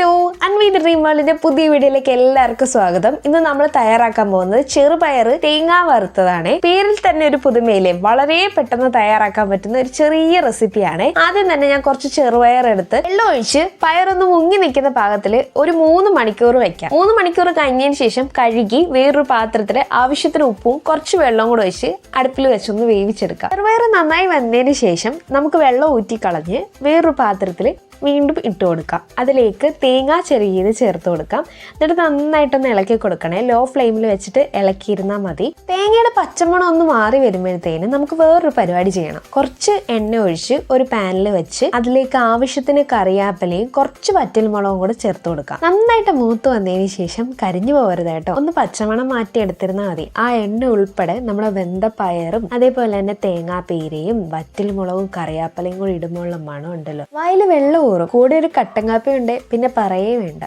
Hello Anvi dream വേൾഡിന്റെ പുതിയ വീഡിയോയിലേക്ക് എല്ലാവർക്കും സ്വാഗതം. ഇന്ന് നമ്മൾ തയ്യാറാക്കാൻ പോകുന്നത് ചെറുപയർ തേങ്ങ വറുത്തതാണ്. പേരിൽ തന്നെ ഒരു പുതുമയിലെ വളരെ പെട്ടെന്ന് തയ്യാറാക്കാൻ പറ്റുന്ന ഒരു ചെറിയ റെസിപ്പിയാണ്. ആദ്യം തന്നെ ഞാൻ കുറച്ച് ചെറുപയർ എടുത്ത് വെള്ളം ഒഴിച്ച് പയറൊന്ന് മുങ്ങി നിൽക്കുന്ന പാകത്തിൽ ഒരു മൂന്ന് മണിക്കൂർ വെക്കാം. മൂന്ന് മണിക്കൂർ കഴിഞ്ഞതിന് ശേഷം കഴുകി വേറൊരു പാത്രത്തിൽ ആവശ്യത്തിന് ഉപ്പും കുറച്ച് വെള്ളവും കൂടെ ഒഴിച്ച് അടുപ്പിൽ വെച്ചൊന്ന് വേവിച്ചെടുക്കാം. ചെറുപയർ നന്നായി വന്നതിന് ശേഷം നമുക്ക് വെള്ളം ഊറ്റി ഊറ്റിക്കളഞ്ഞ് വേറൊരു പാത്രത്തിൽ വീണ്ടും ഇട്ട് കൊടുക്കാം. അതിലേക്ക് തേങ്ങ ചെറിയത് ചേർത്ത് കൊടുക്കാം. എന്നിട്ട് നന്നായിട്ടൊന്ന് ഇളക്കി കൊടുക്കണേ. ലോ ഫ്ലെയിമിൽ വെച്ചിട്ട് ഇളക്കിയിരുന്നാൽ മതി. തേങ്ങയുടെ പച്ചമണം ഒന്ന് മാറി വരുമ്പോഴത്തേന് നമുക്ക് വേറൊരു പരിപാടി ചെയ്യണം. കുറച്ച് എണ്ണ ഒഴിച്ച് ഒരു പാനിൽ വെച്ച് അതിലേക്ക് ആവശ്യത്തിന് കറിയാപ്പലയും കുറച്ച് വറ്റൽമുളകും കൂടെ ചേർത്ത് കൊടുക്കാം. നന്നായിട്ട് മൂത്ത് വന്നതിന് ശേഷം കരിഞ്ഞു പോകരുത് കേട്ടോ. ഒന്ന് പച്ചമണം മാറ്റി എടുത്തിരുന്നാൽ മതി. ആ എണ്ണ ഉൾപ്പെടെ നമ്മുടെ വെന്ത പയറും അതേപോലെ തന്നെ തേങ്ങാ തേങ്ങാപ്പീരയും വറ്റൽമുളകും കറിയാപ്പലയും കൂടി ഇടുമ്പോഴുള്ള മണം ഉണ്ടല്ലോ വായിൽ വെള്ളം ഊറും. കൂടെ ഒരു കട്ടൻ ഉണ്ട് പിന്നെ പറയേ വേണ്ട.